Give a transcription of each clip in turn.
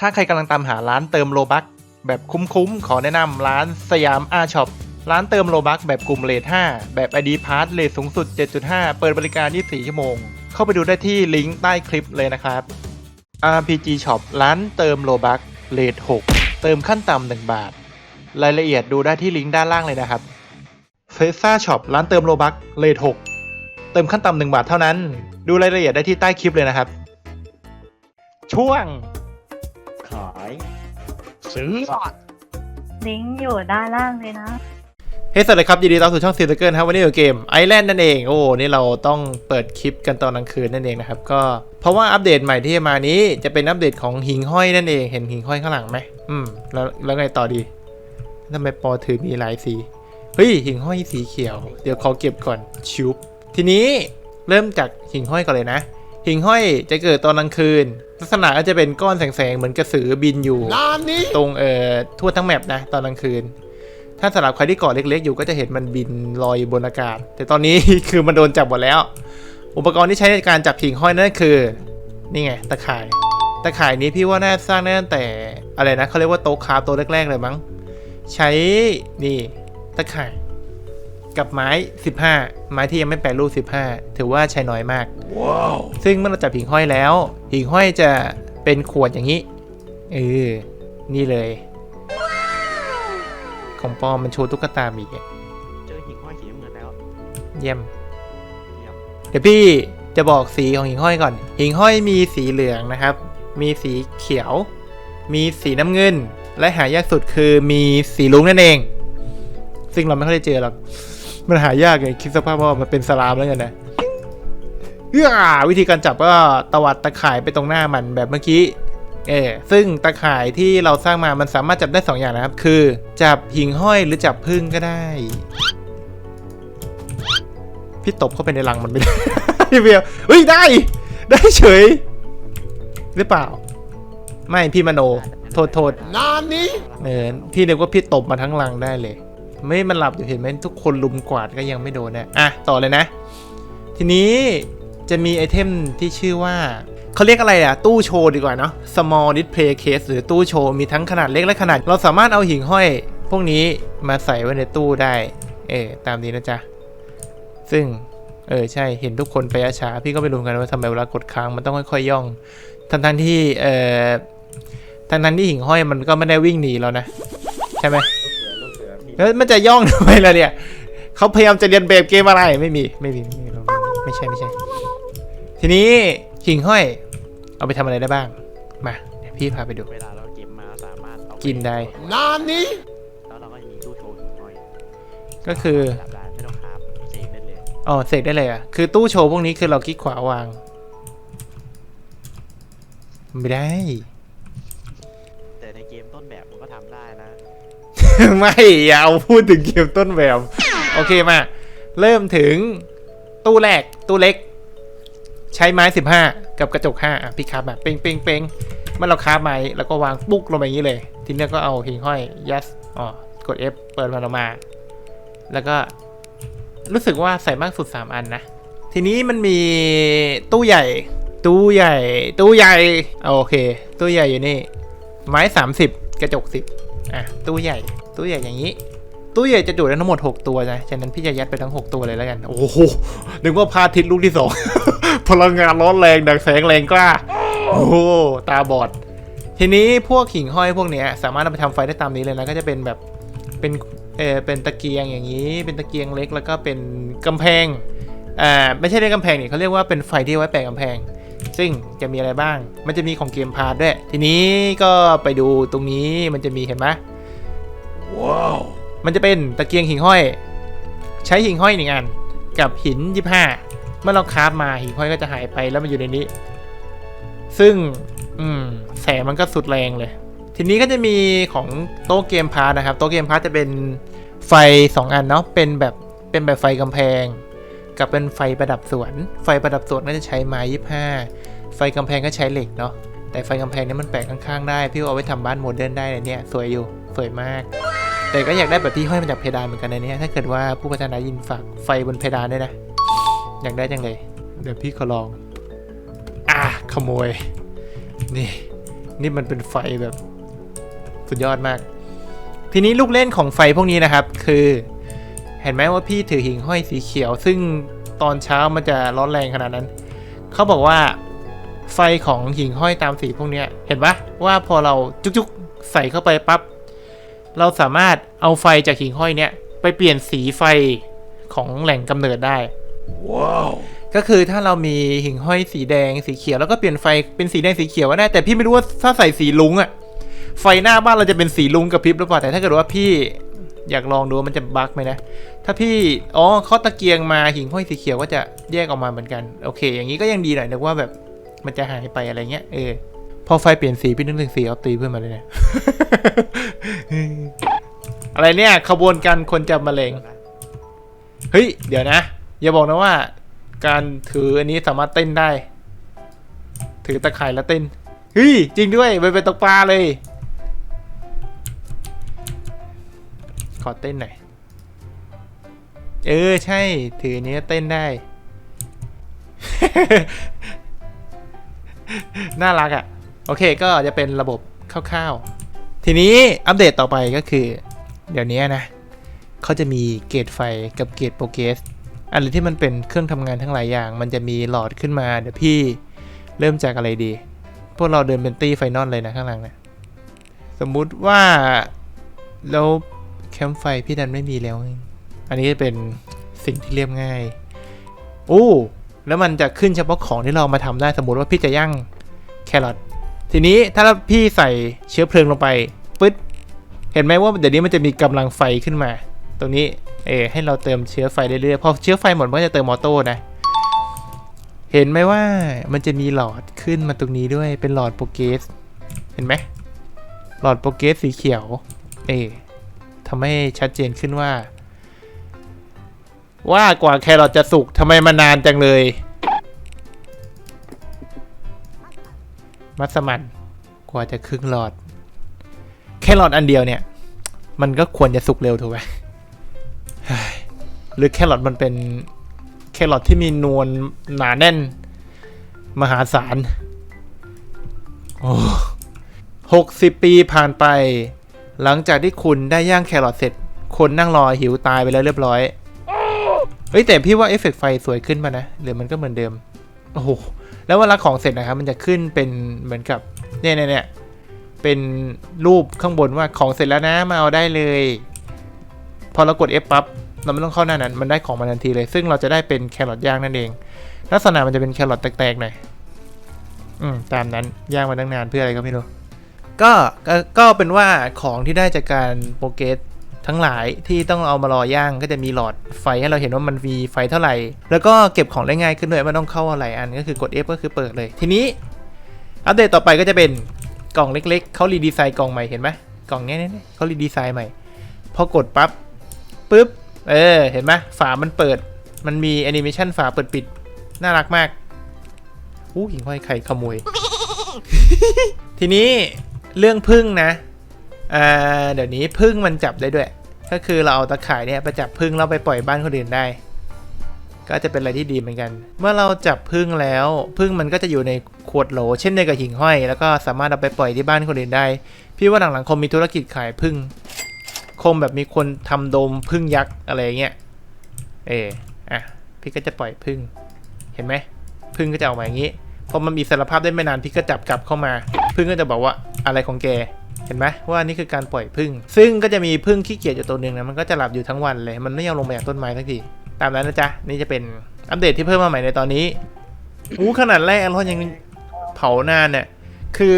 ถ้าใครกำลังตามหาร้านเติมโลบักแบบคุ้มๆ ขอแนะนำร้านสยามอาช็อปร้านเติมโลบักแบบกลุ่มเลท5แบบ ID p a s s เลทสูงสุด 7.5 เปิดบริการ 24 ชั่วโมง เข้าไปดูได้ที่ลิงก์ใต้คลิปเลยนะครับ RPG Shop ร้านเติมโลบักเลท6 เติมขั้นต่ำ1บาท รายละเอียดดูได้ที่ลิงก์ด้านล่างเลยนะครับเฟซ่าช็อปร้านเติมโลบักเลท6เติมขั้นต่ำ1บาทเท่านั้น ดูรายละเอียดได้ที่ใต้คลิปเลยนะครับ ช่วงายซื้อลิงก์อยู่ด้านล่างเลยนะ เฮ้ยสวัสดีครับยินดีต้อนรับสู่ช่องซีเเกิลครับวันนี้อยู่เกมไอแลนด์นั่นเองโอ้นี่เราต้องเปิดคลิปกันตอนกลางคืนนั่นเองนะครับก็เพราะว่าอัปเดตใหม่ที่จะมานี้จะเป็นอัปเดตของหิงห้อยนั่นเองเห็นหิงห้อยข้างหลังไหมอืมแล้วแล้วไงต่อดีทำไมปอถือมีหลายสีเฮ้ยหิงห้อยสีเขียวเดี๋ยวขอเก็บก่อนชุบทีนี้เริ่มจากหิงห้อยก่อนเลยนะหิงห้อยจะเกิดตอนกลางคืน ลักษณะก็จะเป็นก้อนแสงๆ เหมือนกระสือบินอยู่ร้านนี้ตรงเอ่อทั่วทั้งแมปนะ ตอนกลางคืน ถ้าสำหรับใครที่เกาะเล็ก ๆ อยู่ก็จะเห็นมันบินลอยอยู่บนอากาศ แต่ตอนนี้ คือมันโดนจับหมดแล้ว อุปกรณ์ที่ใช้ในการจับหิ่งห้อยนั่นคือ นี่ไงตะข่าย ตะข่ายนี้พี่ว่าน่าสร้างได้ตั้งแต่อะไรนะเขาเรียกว่าโต๊ะคราฟตัวแรกๆเลยมั้ง ใช้นี่ตะข่าย กับไม้ 15 ไม้ที่ยังไม่แปรรูป 15 ถือว่าใช้น้อยมากว้าวซึ่งเมื่อเราจับหิ่งห้อยแล้ว หิ่งห้อยจะเป็นขวดอย่างนี้เออนี่เลย ของปอมมันโชว์ตุ๊กตาหมีอะเจอหิ่งห้อยสีน้ำเงินแล้วเยี่ยม เยี่ยมเดี๋ยวพี่จะบอกสีของหิ่งห้อยก่อน หิ่งห้อยมีสีเหลืองนะครับ มีสีเขียว มีสีน้ำเงิน และหายากสุดคือมีสีลุ้งนั่นเอง ซึ่งเราไม่ค่อยได้เจอหรอก มันหายากไงคิดสภาพว่ามันเป็นสลามแล้วกันนะเอื้อวิธีการจับก็ตวัดตะข่ายไปตรงหน้ามันแบบเมื่อกี้เออซึ่งตะข่ายที่เราสร้างมามันสามารถจับได้สองอย่างนะครับ คือ จับหิ่งห้อยหรือจับพึ่งก็ได้ พี่ตบเข้าไปในรังมันไม่ได้พี่เบียวเฮ้ยได้ ได้เฉย หรือเปล่า ไม่พี่มโน โทษโทษร้านนี้เออพี่นึกว่าพี่ตบมาทั้งรังได้เลย ไม่มันหลับอยู่เห็นไหมทุกคนลุมกวาดก็ยังไม่โดนนะอะต่อเลยนะ ทีนี้จะมีไอเทมที่ชื่อว่าเขาเรียกอะไรอะตู้โชว์ดีกว่าเนาะ small display case หรือตู้โชว์มีทั้งขนาดเล็กและขนาด เราสามารถเอาหิ่งห้อย พวกนี้มาใส่ไว้ในตู้ได้ เออตามนี้นะจ๊ะ ซึ่งเออใช่เห็นทุกคนไปช้าพี่ก็ไม่รู้เหมือนกันว่าทำไมเวลากดค้างมันต้องค่อยๆย่อง ทั้งทั้งที่เออทั้งทั้งที่หิ่งห้อยมันก็ไม่ได้วิ่งหนีเรานะ ใช่ไหม แล้วมันจะย่องทำไมล่ะเนี่ยเขาพยายามจะเรียนแบบเกมอะไรไม่มีไม่มีไม่มีไม่ใช่ไม่ใช่ ทีนี้หิ่งห้อย เอาไปทำอะไรได้บ้าง มาเดี๋ยวพี่พาไปดูเวลาเราเก็บมาสามารถเอากินได้ร้านนี้แล้วเราก็จะมีตู้โชว์หิ่งห้อยก็คือจับได้ไม่ต้องคราบเสกได้เลยอ๋อเสกได้เลยอะคือตู้โชว์พวกนี้คือเราคลิกขวาวาง ไม่ได้ ไม่อย่าเอาพูดถึงเกมต้นแบบโอเคมา เริ่มถึงตู้แรกตู้เล็ก ใช้ไม้ 15 กับกระจก5อะพี่คาบแบบเป้งเป้งเป้งมื่อเราคาบไม้แล้วก็วางปุ๊กลงไปอย่างนี้เลย ทีนี้ก็เอาหิงห้อยยัดอ๋อกด F เปิดมันออกมา แล้วก็รู้สึกว่าใส่มากสุด 3 อันนะ ทีนี้มันมีตู้ใหญ่ ตู้ใหญ่ ตู้ใหญ่โอเค ตู้ใหญ่อยู่นี่ ไม้ 30 กระจก 10อะตู้ใหญ่ ตู้ใหญ่อย่างนี้ ตู้ใหญ่จะดูดได้ทั้งหมด 6 ตัวนะฉะนั้นพี่จะยัดไปทั้ง 6 ตัวเลยแล้วกัน โอ้โห นึกว่าพาทิตลูกที่สองพลังงานร้อนแรงดังแสงแรงกล้า โอ้โหตาบอด ทีนี้พวกหิ่งห้อยพวกเนี้ยสามารถเอาไปทำไฟได้ตามนี้เลยนะ ก็จะเป็นแบบเป็นเออเป็นตะเกียงอย่างนี้ เป็นตะเกียงเล็กแล้วก็เป็นกำแพงอ่าไม่ใช่เรียกกำแพงนี่เขาเรียกว่าเป็นไฟที่ไว้แปะกำแพง ซึ่งจะมีอะไรบ้าง มันจะมีของเกมพาร์ทด้วย ทีนี้ก็ไปดูตรงนี้มันจะมีเห็นไหม ว้าวมันจะเป็นตะเกียงหิ่งห้อย ใช้หิ่งห้อยหนึ่งอัน กับหินยี่ห้าเมื่อเราคราฟมาหิ่งห้อยก็จะหายไปแล้วมันอยู่ในนี้ ซึ่ง อืม แสงมันก็สุดแรงเลย ทีนี้ก็จะมีของโต๊ะเกมพาร์นะครับ โต๊ะเกมพาร์จะเป็นไฟ2อันเนาะเป็นแบบเป็นแบบไฟกำแพง กับเป็นไฟประดับสวน ไฟประดับสวนน่าจะใช้ไม้ยี่ห้าไฟกำแพงก็ใช้เหล็กเนาะแต่ไฟกำแพงนี่มันแปะข้างๆได้ พี่เอาไว้ทำบ้านโมเดิร์นได้เลยเนี่ยสวยอยู่ สวยมาก แต่ก็อยากได้แบบที่ห้อยมาจากเพดานเหมือนกันในนี่ยถ้าเกิดว่าผู้พัฒนายินฝากไฟบนเพดานด้วยนะ อยากได้จังเลย เดี๋ยวพี่ขอลอง อะขโมย นี่ นี่มันเป็นไฟแบบสุดยอดมาก ทีนี้ลูกเล่นของไฟพวกนี้นะครับ คือ เห็นไหมว่าพี่ถือหิ่งห้อยสีเขียว ซึ่งตอนเช้ามันจะร้อนแรงขนาดนั้น เขาบอกว่าไฟของหิ่งห้อยตามสีพวกนี้เห็นปะว่าพอเราจุกๆใส่เข้าไปปั๊บ เราสามารถเอาไฟจากหิ่งห้อยเนี้ยไปเปลี่ยนสีไฟของแหล่งกำเนิดได้ก็คือถ้าเรามีหิ่งห้อยสีแดงสีเขียวแล้วก็เปลี่ยนไฟเป็นสีแดงสีเขียวก็ได้ แต่พี่ไม่รู้ว่าถ้าใส่สีลุงอะไฟหน้าบ้านเราจะเป็นสีลุงกับพริบหรือเปล่าแต่ถ้าเกิดว่าพี่อยากลองดูว่ามันจะบั๊กไหมนะ ถ้าพี่ อ๋อเขาตะเกียงมาหิ่งห้อยสีเขียวก็จะแยกออกมาเหมือนกัน โอเค อย่างนี้ก็ยังดีหน่อยนึกว่าแบบมันจะหายไปอะไรเงี้ย เออ พอไฟเปลี่ยนสีพี่นึกถึงสีออฟตีเพื่อนมาเลยเนี่ย อะไรเนี่ย ขบวนการคนจับมะเร็ง เฮ้ย เดี๋ยวนะ อย่าบอกนะว่า การถืออันนี้สามารถเต้นได้ ถือตะข่ายแล้วเต้น เฮ้ย จริงด้วยไปไปตกปลาเลย ขอเต้นหน่อย เออ ใช่ ถือนนี้เต้นได้ น่ารักอะ่ะ โอเคก็จะเป็นระบบคร่าวๆ ทีนี้อัปเดตต่อไปก็คือ เดี๋ยวนี้นะเขาจะมีเกตไฟกับเกตโปรเกสอะไรที่มันเป็นเครื่องทำงานทั้งหลายอย่าง มันจะมีหลอดขึ้นมาเดี๋ยวพี่เริ่มจากอะไรดี พวกเราเดินเป็นตี้ไฟนอลเลยนะข้างหลังเนะสมมุติว่าแล้วแคมป์ไฟพี่ดันไม่มีแล้ว อันนี้เป็นสิ่งที่เรียบง่าย โอ้ แล้วมันจะขึ้นเฉพาะของที่เราเอามาทำได้ สมมติว่าพี่จะย่างแครอท ทีนี้ถ้าพี่ใส่เชื้อเพลิงลงไปปึ๊ดเห็นไหมว่าเดี๋ยวนี้มันจะมีกำลังไฟขึ้นมา ตรงนี้เออให้เราเติมเชื้อไฟเรื่อยๆพอเชื้อไฟหมดมันก็จะเติมออโต้นะเห็นไหมว่ามันจะมีหลอดขึ้นมาตรงนี้ด้วยเป็นหลอดโปรเกสเห็นไหมหลอดโปรเกสสีเขียวเออทำให้ชัดเจนขึ้นว่า ว่ากว่าแครอทจะสุกทำไมมานานจังเลย มัสมั่นกว่าจะครึ่งหลอด แครอทอันเดียวเนี่ย มันก็ควรจะสุกเร็วถูกไหมหรือแครอทมันเป็นแครอทที่มีนวลหนาแน่น มหาศาล โอ้หกสิบปีผ่านไป หลังจากที่คุณได้ย่างแครอทเสร็จ คนนั่งรอหิวตายไปแล้วเรียบร้อย เฮ้ย แต่พี่ว่าเอฟเฟกต์ไฟสวยขึ้นมานะ หรือมันก็เหมือนเดิม โอ้ แล้วเวลาของเสร็จนะครับ มันจะขึ้นเป็นเหมือนกับเนี่ยเนี่ยเนี่ยเป็นรูปข้างบนว่าของเสร็จแล้วนะมาเอาได้เลย พอเรากด F ปั๊บเราไม่ต้องเข้าหน้านั้น มันได้ของมาทันทีเลย ซึ่งเราจะได้เป็นแครอทย่างนั่นเอง ลักษณะมันจะเป็นแครอทแตกๆหน่อยอืมตามนั้นย่างมาตั้งนานเพื่ออะไรก็ไม่รู้ก็ก็ก็เป็นว่าของที่ได้จากการโปรเกส ทั้งหลายที่ต้องเอามารอย่างก็จะมีหลอดไฟให้เราเห็นว่ามันมีไฟเท่าไหร่ แล้วก็เก็บของได้ง่ายขึ้นด้วยไม่ต้องเข้าอะไรอันก็คือกด F ก็คือเปิดเลย ทีนี้อัปเดตต่อไปก็จะเป็นกล่องเล็กๆเขารีดีไซน์กล่องใหม่เห็นไหมกล่องนี้เนี่ยเขารีดีไซน์ใหม่พอกดปั๊บปุ๊บเออเห็นไหมฝามันเปิด มันมีแอนิเมชันฝาเปิดปิดน่ารักมากอู้หิงห้อยไข่ขโมยทีนี้เรื่องพึ่งนะ อ่าเดี๋ยวนี้พึ่งมันจับได้ด้วย ก็คือเราเอาตะข่ายเนี่ยไปจับพึ่งแล้วไปปล่อยบ้านคนอื่นได้ ก็จะเป็นอะไรที่ดีเหมือนกัน เมื่อเราจับพึ่งแล้วพึ่งมันก็จะอยู่ในขวดโหล เช่นเดียวกับหิ่งห้อย แล้วก็สามารถเอาไปปล่อยที่บ้านคนอื่นได้ พี่ว่าหลังๆคงมีธุรกิจขายพึ่งคงแบบมีคนทำโดมพึ่งยักษ์อะไรเงี้ย เอออะ พี่ก็จะปล่อยพึ่ง เห็นไหมพึ่งก็จะออกมาอย่างนี้ พอมันมีสารภาพได้ไม่นานพี่ก็จับกลับเข้ามา พึ่งก็จะบอกว่าอะไรของแก เห็นไหมว่านี่คือการปล่อยพึ่ง ซึ่งก็จะมีพึ่งขี้เกียจอยู่ตัวหนึ่งนะมันก็จะหลับอยู่ทั้งวันเลย มันไม่ยอมลงมาจากต้นไม้สักทีตามนั้นนะจ๊ะนี่จะเป็นอัปเดตที่เพิ่มมาใหม่ในตอนนี้อู้ขนาดแรกเรายังเผานานเนี่ยคือ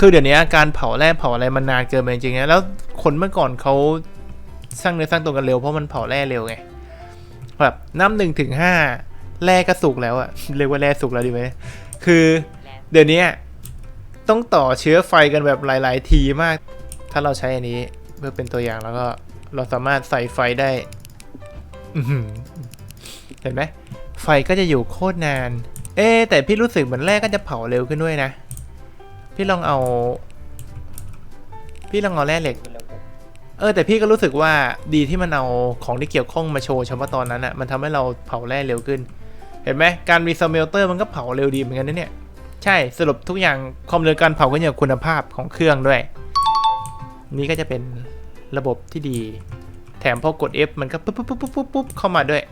คือเดี๋ยวนี้การเผาแร่เผาอะไรมันนานเกินไปจริงๆนะแล้วคนเมื่อก่อนเขาสร้างเนื้อสร้างตัวกันเร็วเพราะมันเผาแร่เร็วไงแบบน้ำหนึ่งถึงห้าแร่ก็สุกแล้วอะเรียกว่าแร่สุกแล้วดีไหมคือ เดี๋ยวนี้ ต้องต่อเชื้อไฟกันแบบหลาย ๆ ทีมาก ถ้าเราใช้อันนี้เพื่อเป็นตัวอย่างแล้วก็เราสามารถใส่ไฟได้เห็นไหมไฟก็จะอยู่โคตรนาน เอ๊แต่พี่รู้สึกเหมือนแรกก็จะเผาเร็วขึ้นด้วยนะ พี่ลองเอา พี่ลองเอาแร่เหล็ก เออ แต่พี่ก็รู้สึกว่าดีที่มันเอาของที่เกี่ยวข้องมาโชว์เฉพาะตอนนั้นอะมันทำให้เราเผาแร่เร็วขึ้น เห็นไหมการมีสเมลเตอร์มันก็เผาเร็วดีเหมือนกันนะเนี่ย ใช่สรุปทุกอย่างความเร็วการเผาก็อยู่คุณภาพของเครื่องด้วย นี่ก็จะเป็นระบบที่ดี แถมพอกด F มันก็ปุ๊บปุ๊บปุ๊บปุ๊บปุ๊บเข้ามาด้วย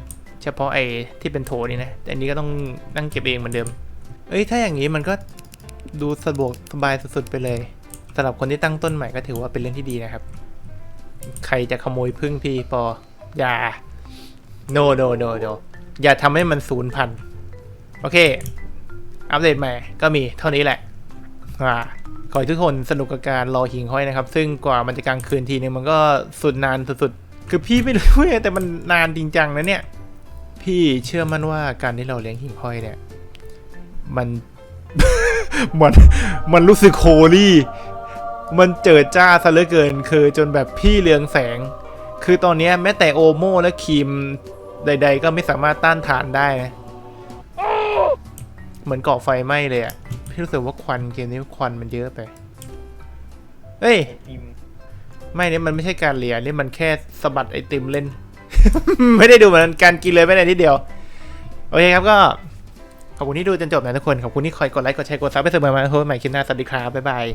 เฉพาะไอ้ที่เป็นโถนี่นะแต่อันนี้ก็ต้องนั่งเก็บเองเหมือนเดิม เอ้ยถ้าอย่างนี้มันก็ดูสะดวกสบายสุดๆไปเลยสำหรับคนที่ตั้งต้นใหม่ก็ถือว่าเป็นเรื่องที่ดีนะครับ ใครจะขโมยพึ่งพี่ปออย่า no no no no อย่าทำให้มันสูญพัน โอเค อัปเดตใหม่ก็มีเท่านี้แหละอ่าขอให้ทุกคนสนุกกับการรอหิ่งห้อยนะครับ ซึ่งกว่ามันจะกลางคืนทีนึงมันก็สุดนานสุดๆ คือพี่ไม่รู้แต่มันนานจริงจังนะเนี่ย พี่เชื่อมั่นว่าการที่เราเลี้ยงหิ่งห้อยเนี่ย มันมันมันรู้สึกโคลี่ มันเจิดจ้าซะเหลือเกิน คือจนแบบพี่เรืองแสง คือตอนนี้แม้แต่โอโมและครีมใด ๆ ก็ไม่สามารถต้านทานได้นะ เหมือนเกาะไฟไหม้เลยอะพี่รู้สึกว่าควันเกมนี้ควันมันเยอะไปเฮ้ยไม่เนี่ยมันไม่ใช่การเลียนี่มันแค่สะบัดไอติมเล่น ไม่ได้ดูเหมือนการกินเลยไม่ได้ทีเดียว โอเคครับก็ ขอบคุณที่ดูจนจบนะทุกคน ขอบคุณที่คอยกดไลค์กดแชร์กดซับไปเสมอมาโฮสต์ใหม่คลิปหน้าสวัสดีครับบ๊ายบาย